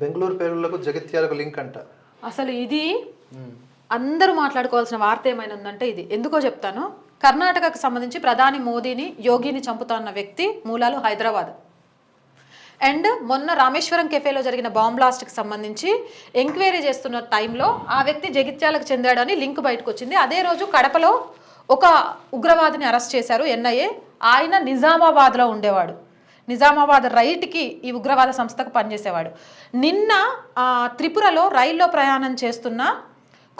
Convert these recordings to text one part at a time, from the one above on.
Bengaluru పేరులకు జగిత్యాలకు link అంట. అసలు ఇది అందరూ మాట్లాడుకోవాల్సిన వార్త ఏమైనా ఉందంటే ఇది. ఎందుకో చెప్తాను. కర్ణాటకకు సంబంధించి ప్రధాని మోదీని యోగిని చంపుతున్న వ్యక్తి మూలాలు హైదరాబాద్. అండ్ మొన్న రామేశ్వరం కెఫేలో జరిగిన బాంబ్ బ్లాస్ట్కి సంబంధించి ఎంక్వైరీ చేస్తున్న టైంలో ఆ వ్యక్తి జగిత్యాలకు చెందాడని లింక్ బయటకు వచ్చింది అదే రోజు కడపలో ఒక ఉగ్రవాదిని అరెస్ట్ చేశారు ఎన్ఐఏ. ఆయన నిజామాబాద్లో ఉండేవాడు. నిజామాబాద్ రైట్కి ఈ ఉగ్రవాద సంస్థకు పనిచేసేవాడు. నిన్న త్రిపురలో రైల్లో ప్రయాణం చేస్తున్న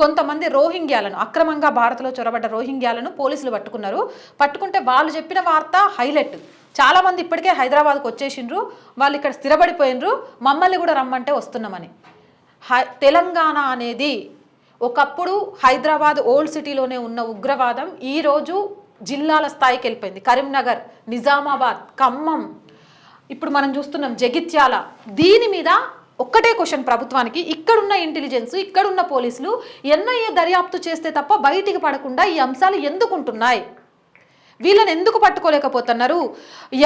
కొంతమంది రోహింగ్యాలను అక్రమంగా భారత్లో చొరబడ్డ రోహింగ్యాలను పోలీసులు పట్టుకున్నారు. పట్టుకుంటే వాళ్ళు చెప్పిన వార్త హైలైట్. చాలామంది ఇప్పటికే హైదరాబాద్కు వచ్చేసిండ్రు వాళ్ళు ఇక్కడ స్థిరపడిపోయినరు మమ్మల్ని కూడా రమ్మంటే వస్తున్నామని. హై తెలంగాణ అనేది ఒకప్పుడు హైదరాబాద్ ఓల్డ్ సిటీలోనే ఉన్న ఉగ్రవాదం ఈరోజు జిల్లాల స్థాయికి వెళ్ళిపోయింది. కరీంనగర్ నిజామాబాద్ ఖమ్మం ఇప్పుడు మనం చూస్తున్నాం జగిత్యాల. దీని మీద ఒక్కటే క్వశ్చన్ ప్రభుత్వానికి. ఇక్కడున్న ఇంటెలిజెన్స్ ఇక్కడున్న పోలీసులు ఎన్ఐఏ దర్యాప్తు చేస్తే తప్ప బయటికి పడకుండా ఈ అంశాలు ఎందుకుంటున్నాయి? వీళ్ళని ఎందుకు పట్టుకోలేకపోతున్నారు?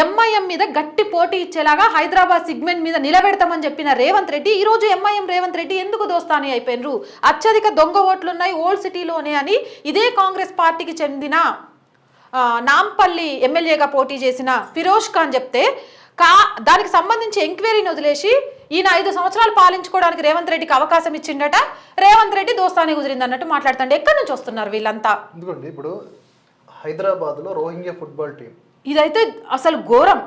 ఎంఐఎం మీద గట్టి పోటీ ఇచ్చేలాగా హైదరాబాద్ సిగ్మెంట్ మీద నిలబెడతామని చెప్పిన రేవంత్ రెడ్డి ఈరోజు ఎంఐఎం రేవంత్ రెడ్డి ఎందుకు దోస్తాని అయిపోయినరు? అత్యధిక దొంగ ఓట్లున్నాయి ఓల్డ్ సిటీలోనే అని ఇదే కాంగ్రెస్ పార్టీకి చెందిన నాంపల్లి ఎమ్మెల్యేగా పోటీ చేసిన ఫిరోజ్ ఖాన్ చెప్తే కా దానికి సంబంధించి ఎంక్వైరీని వదిలేసి ఈయన ఐదు సంవత్సరాలు పాలించుకోవడానికి రేవంత్ రెడ్డికి అవకాశం ఇచ్చిండట. రేవంత్ రెడ్డి దోస్తాని కుదిరింది అన్నట్టు మాట్లాడుతుండే ఎక్కడి నుంచి వస్తున్నారు వీళ్ళంతా? ఎందుకండి ఇప్పుడు హైదరాబాద్లో రోహింగ్యా ఫుట్బాల్ టీం. ఇదైతే అసలు ఘోరం.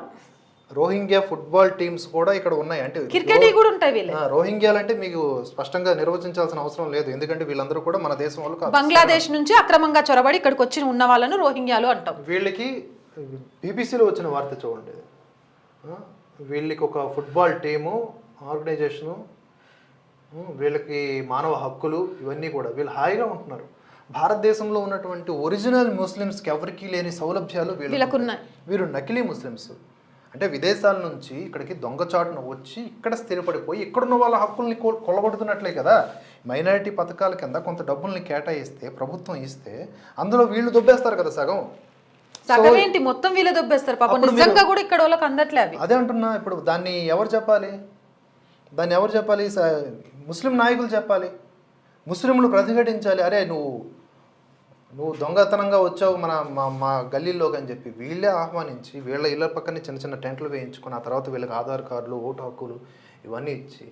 రోహింగ్యా ఫుట్బాల్ టీమ్స్ కూడా ఇక్కడ ఉన్నాయి. అంటే క్రికెట్ కూడా ఉంటాయి వీళ్ళు రోహింగ్యాలు అంటే మీకు స్పష్టంగా నిర్వచించాల్సిన అవసరం లేదు. ఎందుకంటే వీళ్ళందరూ కూడా మన దేశం వాళ్ళు బంగ్లాదేశ్ నుంచి అక్రమంగా చొరబడి ఇక్కడికి వచ్చి ఉన్న వాళ్ళను రోహింగ్యాలు అంటాం. వీళ్ళకి బీబీసీలో వచ్చిన వార్త చూడండి. వీళ్ళకి ఒక ఫుట్బాల్ టీము ఆర్గనైజేషను వీళ్ళకి మానవ హక్కులు ఇవన్నీ కూడా వీళ్ళు హాయిగా ఉంటున్నారు. భారతదేశంలో ఉన్నటువంటి ఒరిజినల్ ముస్లిమ్స్కి ఎవరికీ లేని సౌలభ్యాలు వీళ్ళకు వీరు నకిలీ ముస్లిమ్స్. అంటే విదేశాల నుంచి ఇక్కడికి దొంగచాటున వచ్చి ఇక్కడ స్థిరపడిపోయి ఇక్కడున్న వాళ్ళ హక్కుల్ని కొ- కొల్లగొడుతున్నట్లే కదా? మైనారిటీ పథకాల కింద కొంత డబ్బుల్ని కేటాయిస్తే ప్రభుత్వం ఇస్తే అందులో వీళ్ళు దొబ్బేస్తారు కదా సగం. సగం ఏంటి? మొత్తం వీళ్ళే దొబ్బేస్తారు పాపం. నిజంగా కూడా ఇక్కడ వాళ్ళకి అందట్లే అవి. అదే అంటున్నా ఇప్పుడు దాన్ని ఎవరు చెప్పాలి? దాన్ని ఎవరు చెప్పాలి? స- ముస్లిం నాయకులు చెప్పాలి. ముస్లింలు ప్రతిఘటించాలి. అరే నువ్వు నువ్వు దొంగతనంగా వచ్చావు మన మా మా గల్లీలోకి అని చెప్పి వీళ్ళే ఆహ్వానించి వీళ్ళ ఇళ్ళ పక్కనే చిన్న చిన్న టెంట్లు వేయించుకొని ఆ తర్వాత వీళ్ళకి ఆధార్ కార్డులు ఓటు హక్కులు ఇవన్నీ ఇచ్చి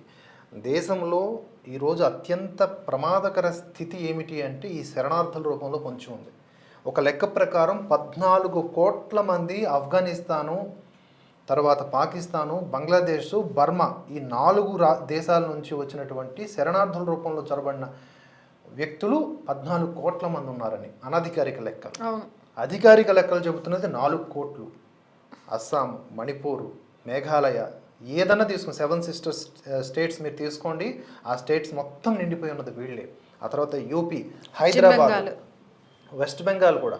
దేశంలో ఈరోజు అత్యంత ప్రమాదకర స్థితి ఏమిటి అంటే ఈ శరణార్థుల రూపంలో పొంచి ఉంది. ఒక లెక్క ప్రకారం పద్నాలుగు కోట్ల మంది ఆఫ్ఘనిస్తాను తర్వాత పాకిస్తాను బంగ్లాదేశ్ బర్మా ఈ నాలుగు రా దేశాల నుంచి వచ్చినటువంటి శరణార్థుల రూపంలో చొరబడిన వ్యక్తులు పద్నాలుగు కోట్ల మంది ఉన్నారని అనధికారిక లెక్కలు. అధికారిక లెక్కలు చెబుతున్నది నాలుగు కోట్లు. అస్సాం మణిపూర్ మేఘాలయ ఏదన్నా తీసుకుని సెవెన్ సిస్టర్స్ స్టేట్స్ మీరు తీసుకోండి. ఆ స్టేట్స్ మొత్తం నిండిపోయి ఉన్నది వీళ్ళే. ఆ తర్వాత యూపీ హైదరాబాద్. వెస్ట్ బెంగాల్ కూడా.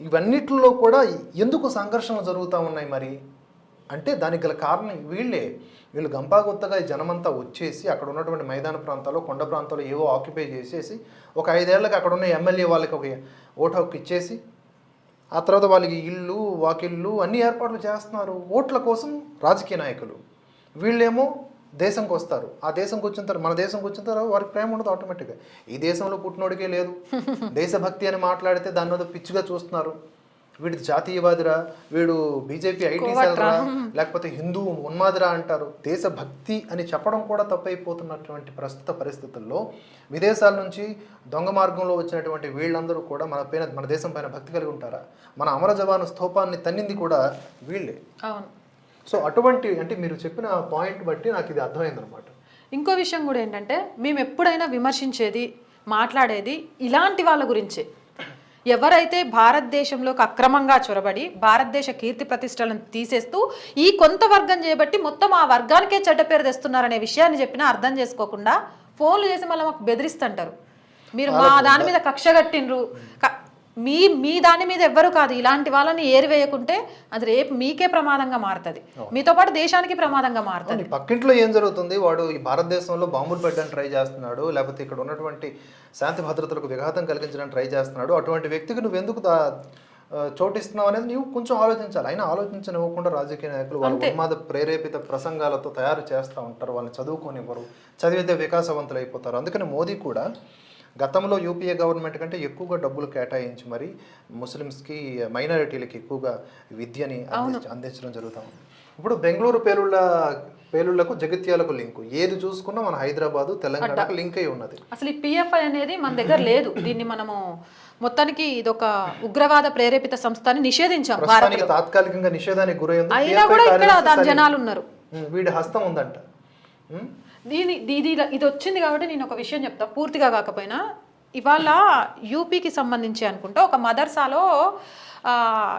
ఇవన్నిటిలో కూడా ఎందుకు సంఘర్షణలు జరుగుతూ ఉన్నాయి మరి? అంటే దానికి గల కారణం వీళ్ళే. వీళ్ళు గంపాగుత్తగా ఈ జనమంతా వచ్చేసి అక్కడ ఉన్నటువంటి మైదాన ప్రాంతాల్లో కొండ ప్రాంతాల్లో ఏవో ఆక్యుపై చేసేసి ఒక ఐదేళ్ళకి అక్కడ ఉన్న ఎమ్మెల్యే వాళ్ళకి ఒక ఓటు హక్కు ఇచ్చేసి ఆ తర్వాత వాళ్ళకి ఇల్లు వాకిళ్ళు అన్ని ఏర్పాట్లు చేస్తున్నారు. ఓట్ల కోసం రాజకీయ నాయకులు. వీళ్ళేమో దేశంకి వస్తారు. ఆ దేశంకి వచ్చిన తర్వాత మన దేశంకి వచ్చిన తర్వాత వారికి ప్రేమ ఉండదు ఆటోమేటిక్గా ఈ దేశంలో పుట్టినోడికే లేదు. దేశభక్తి అని మాట్లాడితే దాని మీద పిచ్చిగా చూస్తున్నారు. వీడి జాతీయవాదిరా వీడు బీజేపీ ఐటీ సెల్రా లేకపోతే హిందూ ఉన్మాదిరా అంటారు. దేశభక్తి అని చెప్పడం కూడా తప్పైపోతున్నటువంటి ప్రస్తుత పరిస్థితుల్లో విదేశాల నుంచి దొంగ మార్గంలో వచ్చినటువంటి వీళ్ళందరూ కూడా మన పైన మన దేశం పైన భక్తి కలిగి ఉంటారా? మన అమర జవాను స్థూపాన్ని తన్నింది కూడా వీళ్ళే. అవును. సో అటువంటి అంటే మీరు చెప్పిన పాయింట్ బట్టి నాకు ఇది అర్థమైందనమాట. ఇంకో విషయం కూడా ఏంటంటే మేము ఎప్పుడైనా విమర్శించేది మాట్లాడేది ఇలాంటి వాళ్ళ గురించే. ఎవరైతే భారతదేశంలోకి అక్రమంగా చొరబడి భారతదేశ కీర్తి ప్రతిష్టలను తీసేస్తూ ఈ కొంత వర్గం చేయబట్టి మొత్తం ఆ వర్గానికే చెడ్డ పేరు తెస్తున్నారనే విషయాన్ని చెప్పినా అర్థం చేసుకోకుండా ఫోన్లు చేసి మళ్ళీ మాకు బెదిరిస్తుంటారు. మీరు మా దాని మీద కక్ష కట్టిండ్రు. మీ మీ దాని మీద ఎవ్వరు కాదు. ఇలాంటి వాళ్ళని ఏరివేయకుంటే అది రేపు మీకే ప్రమాదంగా మారుతుంది. మీతో పాటు దేశానికి ప్రమాదంగా మారుతుంది. పక్కింట్లో ఏం జరుగుతుంది? వాడు ఈ భారతదేశంలో బాంబులు పెట్టడానికి ట్రై చేస్తున్నాడు లేకపోతే ఇక్కడ ఉన్నటువంటి శాంతి భద్రతలకు విఘాతం కలిగించడానికి ట్రై చేస్తున్నాడు. అటువంటి వ్యక్తికి నువ్వు ఎందుకు చోటిస్తున్నావు అనేది నీవు కొంచెం ఆలోచించాలి. అయినా ఆలోచించనివ్వకుండా రాజకీయ నాయకులు వాళ్ళ ఉన్మాద ప్రేరేపిత ప్రసంగాలతో తయారు చేస్తూ ఉంటారు. వాళ్ళని చదువుకోనివ్వరు. చదివితే వికాసవంతులు అయిపోతారు అందుకని మోదీ కూడా గతంలో యూపీఏ గవర్నమెంట్ కంటే ఎక్కువగా డబ్బులు కేటాయించి మరి ముస్లిమ్స్కి మైనారిటీలకి ఎక్కువగా విద్యని అందించ- అందించడం జరుగుతాం ఇప్పుడు బెంగళూరు పేలుళ్ళ పేలుళ్ళకు జగిత్యాలకు లింకు. ఏది చూసుకున్నా మన హైదరాబాదు తెలంగాణకు లింక్ అయి ఉన్నది. అసలు ఈ పిఎఫ్ఐ అనేది మన దగ్గర లేదు. దీన్ని మనము మొత్తానికి ఇదొక ఉగ్రవాద ప్రేరేపిత సంస్థ అని నిషేధించాం తాత్కాలికంగా నిషేధానికి గురైంది అయినా కూడా ఇక్కడ దాని జనాలు ఉన్నారు. వీడి హస్తం ఉందంట. దీని దీది ఇది వచ్చింది కాబట్టి నేను ఒక విషయం చెప్తాను పూర్తిగా కాకపోయినా ఇవాళ యూపీకి సంబంధించి అనుకుంటా ఒక మదర్సాలో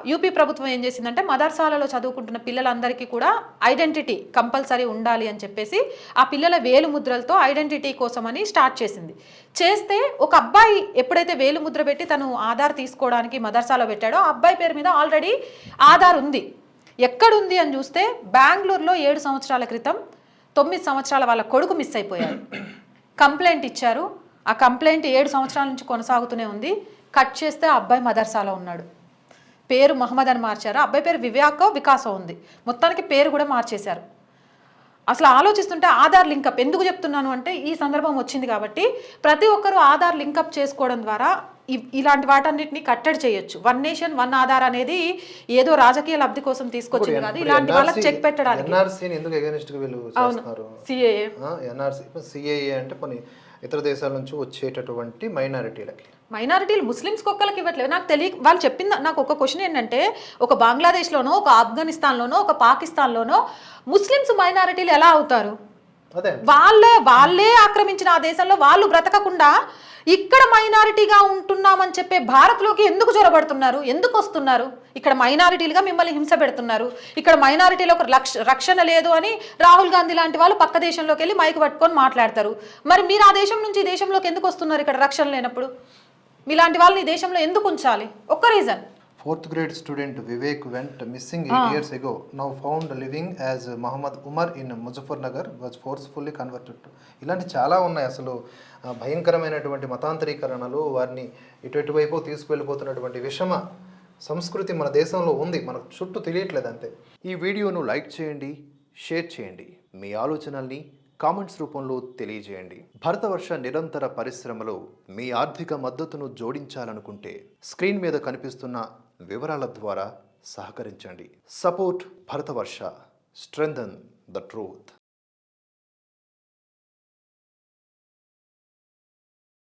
యూపీ ప్రభుత్వం ఏం చేసిందంటే మదర్సాలలో చదువుకుంటున్న పిల్లలందరికీ కూడా ఐడెంటిటీ కంపల్సరీ ఉండాలి అని చెప్పేసి ఆ పిల్లల వేలు ముద్రలతో ఐడెంటిటీ కోసమని స్టార్ట్ చేసింది. చేస్తే ఒక అబ్బాయి ఎప్పుడైతే వేలు ముద్ర పెట్టి తను ఆధార్ తీసుకోవడానికి మదర్సాలో పెట్టాడో ఆ అబ్బాయి పేరు మీద ఆల్రెడీ ఆధార్ ఉంది. ఎక్కడుంది అని చూస్తే బెంగళూరులో ఏడు సంవత్సరాల క్రితం తొమ్మిది సంవత్సరాల వాళ్ళ కొడుకు మిస్ అయిపోయారు. కంప్లైంట్ ఇచ్చారు. ఆ కంప్లైంట్ ఏడు సంవత్సరాల నుంచి కొనసాగుతూనే ఉంది. కట్ చేస్తే ఆ అబ్బాయి మదర్సాలో ఉన్నాడు. పేరు మహమ్మద్ అని మార్చారు. ఆ అబ్బాయి పేరు వివేకో వికాసో ఉంది. మొత్తానికి పేరు కూడా మార్చేశారు. అసలు ఆలోచిస్తుంటే ఆధార్ లింకప్ ఎందుకు చెప్తున్నాను అంటే ఈ సందర్భం వచ్చింది కాబట్టి ప్రతి ఒక్కరూ ఆధార్ లింకప్ చేసుకోవడం ద్వారా ఇలాంటి వాటన్నిటిని కట్టడి చేయొచ్చు. వన్ నేషన్ వన్ ఆధార్ అనేది ఏదో రాజకీయ లబ్ధి కోసం తీసుకొచ్చింది కాదు. ఇలాంటి వాళ్ళకి చెక్ పెట్టడానికి. ఎన్ఆర్సీని ఎందుకు ఎగనిస్ట్గా వీళ్ళు చేస్తున్నారు? CAA NRC. సిఏఏ అంటే కొన్ని ఇతర దేశాల నుంచి వచ్చేటటువంటి మైనారిటీలకి. మైనారిటీలు ముస్లిమ్స్ ఒక్కరికి ఇవ్వట్లేదు. నాకు తెలియ వాళ్ళు చెప్పింది నాకు ఒక క్వశ్చన్ ఏంటంటే ఒక బంగ్లాదేశ్లోనో ఒక ఆఫ్ఘనిస్తాన్లోనో ఒక పాకిస్తాన్లోనో ముస్లిమ్స్ మైనారిటీలు ఎలా అవుతారు? వాళ్ళే వాళ్ళే ఆక్రమించిన ఆ దేశంలో వాళ్ళు బ్రతకకుండా ఇక్కడ మైనారిటీగా ఉంటున్నామని చెప్పే భారత్లోకి ఎందుకు చొరబడుతున్నారు ఎందుకు వస్తున్నారు? ఇక్కడ మైనారిటీలుగా మిమ్మల్ని హింస పెడుతున్నారు. ఇక్కడ మైనారిటీలకు రక్షణ లేదు అని రాహుల్ గాంధీ లాంటి వాళ్ళు పక్క దేశంలోకి వెళ్ళి మైక్ పట్టుకొని మాట్లాడతారు. మరి మీరు ఆ దేశం నుంచి దేశంలోకి ఎందుకు వస్తున్నారు ఇక్కడ రక్షణ లేనప్పుడు? మీలాంటి వాళ్ళని దేశంలో ఎందుకు ఉంచాలి? ఒక్క reason. Fourth grade student Vivek went missing eight years ago. Now found living as Mohammed Umar in Muzaffarnagar was forcefully converted. ఇలాంటి చాలా ఉన్నాయి అసలు. భయంకరమైనటువంటి మతాంతరీకరణలు వారిని ఇటు ఇటువైపు తీసుకువెళ్ళిపోతున్నటువంటి విషమ సంస్కృతి మన దేశంలో ఉంది. మనకు చుట్టూ తెలియట్లేదు అంతే. ఈ వీడియోను లైక్ చేయండి షేర్ చేయండి. మీ ఆలోచనల్ని కామెంట్స్ రూపంలో తెలియజేయండి. భరతవర్ష నిరంతర పరిశ్రమలో మీ ఆర్థిక మద్దతును జోడించాలనుకుంటే స్క్రీన్ మీద కనిపిస్తున్న వివరాల ద్వారా సహకరించండి. Support Bharatvarsha. Strengthen the truth